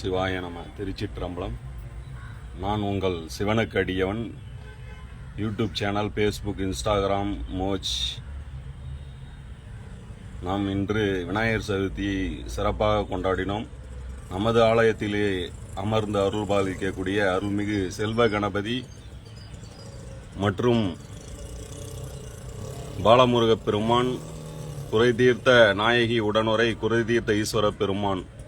சிவாய நம. திருச்சிற்றம்பலம். நான் உங்கள் சிவனுக்கு அடியவன். யூடியூப் சேனல் ஃபேஸ்புக் இன்ஸ்டாகிராம் மோச் நாம் இன்று விநாயகர் சதுர்த்தி சிறப்பாக கொண்டாடினோம். நமது ஆலயத்திலே அமர்ந்து அருள் பாலிக்கக்கூடிய அருள்மிகு செல்வ கணபதி மற்றும் பாலமுருகப் பெருமான் குறை தீர்த்த நாயகி உடனுரை குறை தீர்த்த ஈஸ்வர பெருமான்.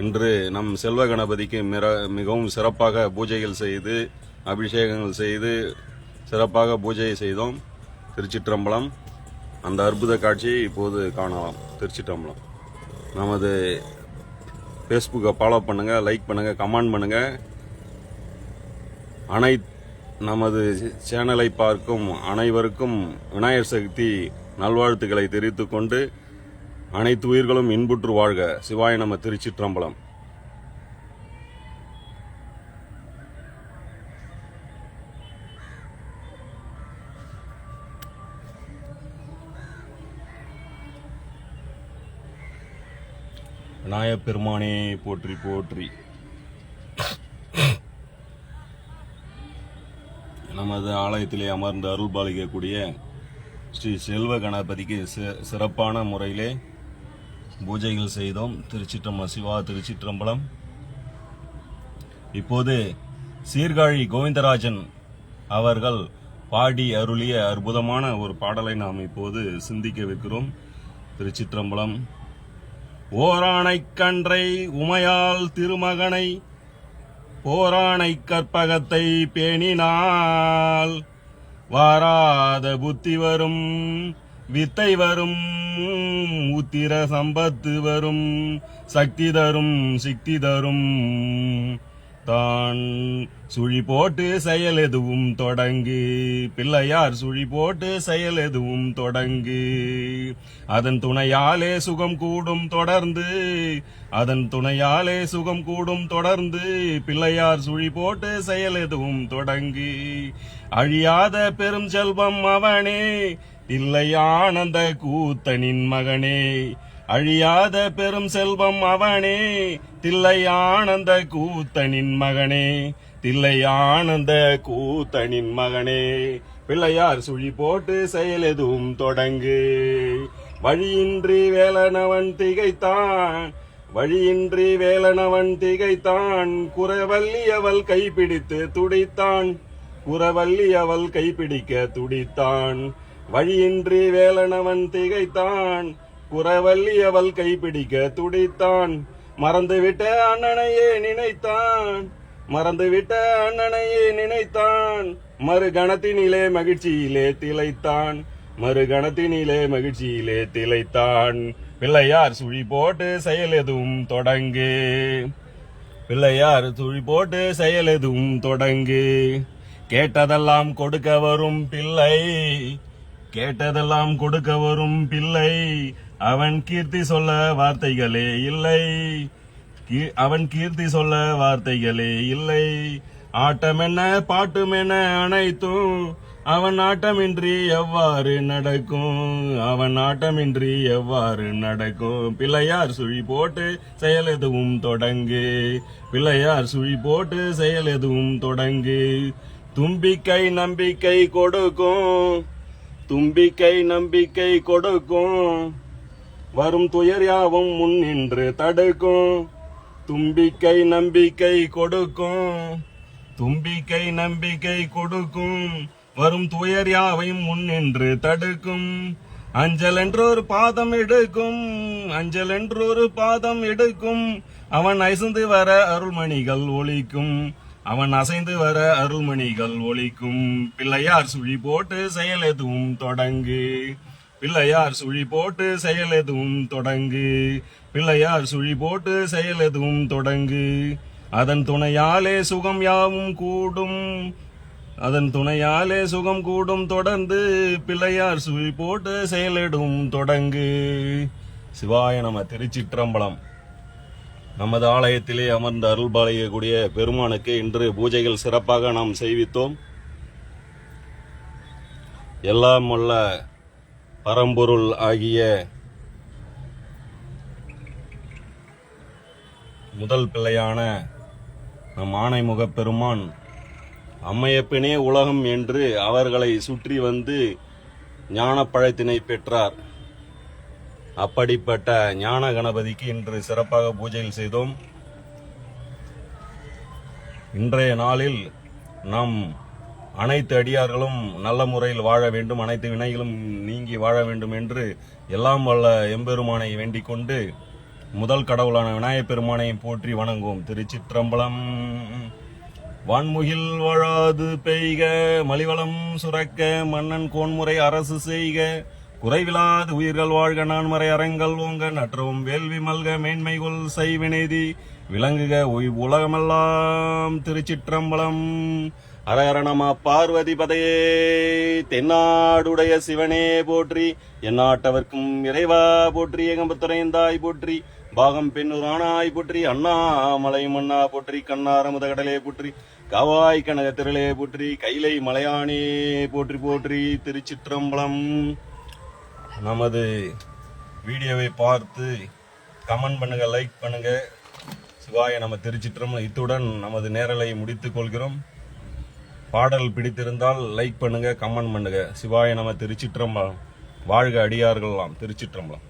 இன்று நம் செல்வ கணபதிக்கு மிர மிகவும் சிறப்பாக பூஜைகள் செய்து அபிஷேகங்கள் செய்து சிறப்பாக பூஜை செய்தோம். திருச்சிற்றம்பலம். அந்த அற்புத காட்சியை இப்போது காணலாம். திருச்சிற்றம்பலம். நமது ஃபேஸ்புக்கை ஃபாலோ பண்ணுங்கள் லைக் பண்ணுங்கள் கமெண்ட் பண்ணுங்கள் அனை நமது சேனலை பார்க்கும் அனைவருக்கும் விநாயகர் சதுர்த்தி நல்வாழ்த்துக்களை தெரிவித்துக்கொண்டு அனைத்து உயிர்களும் இன்புற்று வாழ்க. சிவாய நம்ம திருச்சிற்றம்பலம். நாயப்பெருமானே போற்றி போற்றி. நமது ஆலயத்திலே அமர்ந்து அருள் பாலிக்கக்கூடிய ஸ்ரீ செல்வ கணபதிக்கு சிறப்பான முறையிலே பூஜைகள் செய்தோம். திருச்சிற்றம்பலம் சிவா திருச்சிற்றம்பலம். இப்போது சீர்காழி கோவிந்தராஜன் அவர்கள் பாடி அருளிய அற்புதமான ஒரு பாடலை நாம் இப்போது சிந்திக்கவிருக்கிறோம் திருச்சிற்றம்பலம் ஓராணைக் கன்றை உமையால் திருமகனை போராணை கற்பகத்தை பேணினால் வாராத புத்தி வரும். வித்தை வரும் உத்திர சம்பத்து வரும் சக்தி தரும் சிக்தி தரும். தான் சுழி போட்டு செயல் எதுவும் தொடங்கு பிள்ளையார் சுழி போட்டு செயல் எதுவும் தொடங்கு. அதன் துணையாலே சுகம் கூடும் தொடர்ந்து அதன் துணையாலே சுகம் கூடும் தொடர்ந்து பிள்ளையார் சுழி போட்டு செயல் எதுவும் தொடங்கு. அழியாத பெரும் செல்வம் அவனே தில்லையானந்த கூத்தனின் மகனே அழியாத பெரும் செல்வம் அவனே. தில்லையானந்த கூத்தனின் மகனே தில்லையானந்த கூத்தனின் மகனே. பிள்ளையார் சுழி போட்டு செயல் எதுவும் தொடங்கு. வழியின்றி வேலனவன் திகைத்தான் வழியின்றி வேலனவன் திகைத்தான். குறவல்லி அவள் கைப்பிடித்து துடித்தான் குறவல்லி அவள் கைப்பிடிக்க துடித்தான். வழியின்றி வேலனவன் திகைத்தான். குறவல்லி அவள் கைப்பிடிக்க துடித்தான். மறந்துவிட்ட அண்ணனையே நினைத்தான். மறந்துவிட்ட அண்ணனையே நினைத்தான். மறு கணத்தினிலே மகிழ்ச்சியிலே திளைத்தான். மறு கணத்தினிலே மகிழ்ச்சியிலே திளைத்தான். பிள்ளையார் சுழி போட்டு செயல் எதுவும் தொடங்கு. பிள்ளையார் சுழி போட்டு செயல் எதுவும் தொடங்கு. கேட்டதெல்லாம் கொடுக்க வரும் பிள்ளை. கேட்டதெல்லாம் கொடுக்க வரும் பிள்ளை. அவன் கீர்த்தி சொல்ல வார்த்தைகளே இல்லை. கீ- அவன் கீர்த்தி சொல்ல வார்த்தைகளே இல்லை. ஆட்டமென பாட்டுமென அனைத்தும் அவன் ஆட்டமின்றி எவ்வாறு நடக்கும்? அவன் ஆட்டமின்றி எவ்வாறு நடக்கும்? பிள்ளையார் சுழி போட்டு செயல் எதுவும் தொடங்கு. பிள்ளையார் சுழி போட்டு செயல் எதுவும் தொடங்கு. தும்பிக்கை நம்பிக்கை கொடுக்கும். தும்பிக்கை நம்பிக்கை கொடுக்கும். வரும் துயர் யாவும் முன் நின்று தடுக்கும். தும்பிக்கை நம்பிக்கை கொடுக்கும். தும்பிக்கை நம்பிக்கை கொடுக்கும். வரும் துயர் யாவையும் முன் நின்று தடுக்கும். அஞ்சல் என்றொரு பாதம் எடுக்கும். அஞ்சல் என்றொரு பாதம் எடுக்கும். அவன் அசைந்து வர அருள்மணிகள் ஒழிக்கும் அவன் அசைந்து வர அருள்மணிகள் ஒலிக்கும். பிள்ளையார் சுழி போட்டு செயல் எதுவும் தொடங்கு. பிள்ளையார் சுழி போட்டு செயல் எதுவும் தொடங்கு. பிள்ளையார் சுழி போட்டு செயல் எதுவும் தொடங்கு. அதன் துணையாலே சுகம் யாவும் கூடும். அதன் துணையாலே சுகம் கூடும். தொடர்ந்து பிள்ளையார் சுழி போட்டு செயலிடும் தொடங்கு. சிவாய நம திருச்சிற்றம்பலம். நமது ஆலயத்திலே அமர்ந்து அருள் பெருமானுக்கு இன்று பூஜைகள் சிறப்பாக நாம் செய்வித்தோம். எல்லாம் உள்ள பரம்பொருள் ஆகிய முதல் பிள்ளையான நம் ஆணைமுக பெருமான் அம்மையப்பனே உலகம் என்று அவர்களை சுற்றி வந்து ஞானப்பழத்தினை பெற்றார். அப்படிப்பட்ட ஞான கணபதிக்கு இன்று சிறப்பாக பூஜைகள் செய்தோம். இன்றைய நாளில் நம் அனைத்து அடியார்களும் நல்ல முறையில் வாழ வேண்டும் அனைத்து வினைகளும் நீங்கி வாழ வேண்டும் என்று எல்லாம் வல்ல எம்பெருமானை வேண்டிக் கொண்டு முதல் கடவுளான விநாயகப் பெருமானை போற்றி வணங்குவோம். திருச்சிற்றம்பலம் வான்முகில் வாழாது பெய்க மலிவளம் சுரக்க மன்னன் கோன்முறை அரசு செய்க குறைவிலாது உயிர்கள் வாழ்க நான்மறை அறங்கள் ஓங்க நற்றவும் வேள்வி மல்க மேன்மை கொள் செய்வினைதி. விளங்குக உய் உலகமெல்லாம் திருச்சிற்றம்பலம். அரகரணமா பார்வதி பதையே தென்னாடுடைய சிவனே போற்றி எந்நாட்டவர்க்கும் இறைவா போற்றி ஏகம்பத்துறைந்தாய் போற்றி பாகம் பெண்ணுரானாய் போற்றி அண்ணாமலை மன்னா போற்றி கண்ணாரமுத கடலே போற்றி காவாய் கனக திரளே போற்றி கைலை மலையானே போற்றி போற்றி திருச்சிற்றம்பலம். நமது வீடியோவை பார்த்து கமெண்ட் பண்ணுங்கள் லைக் பண்ணுங்கள் சிவாய நம்ம திருச்சிற்றம்பலம் இத்துடன் நமது நேரலை முடித்துக் கொள்கிறோம். பாடல் பிடித்திருந்தால் லைக் பண்ணுங்கள் கமெண்ட் பண்ணுங்கள் சிவாய நம்ம திருச்சிற்றம்பலம். வாழ்க அடியார்கள்லாம் திருச்சிற்றம்பலம்.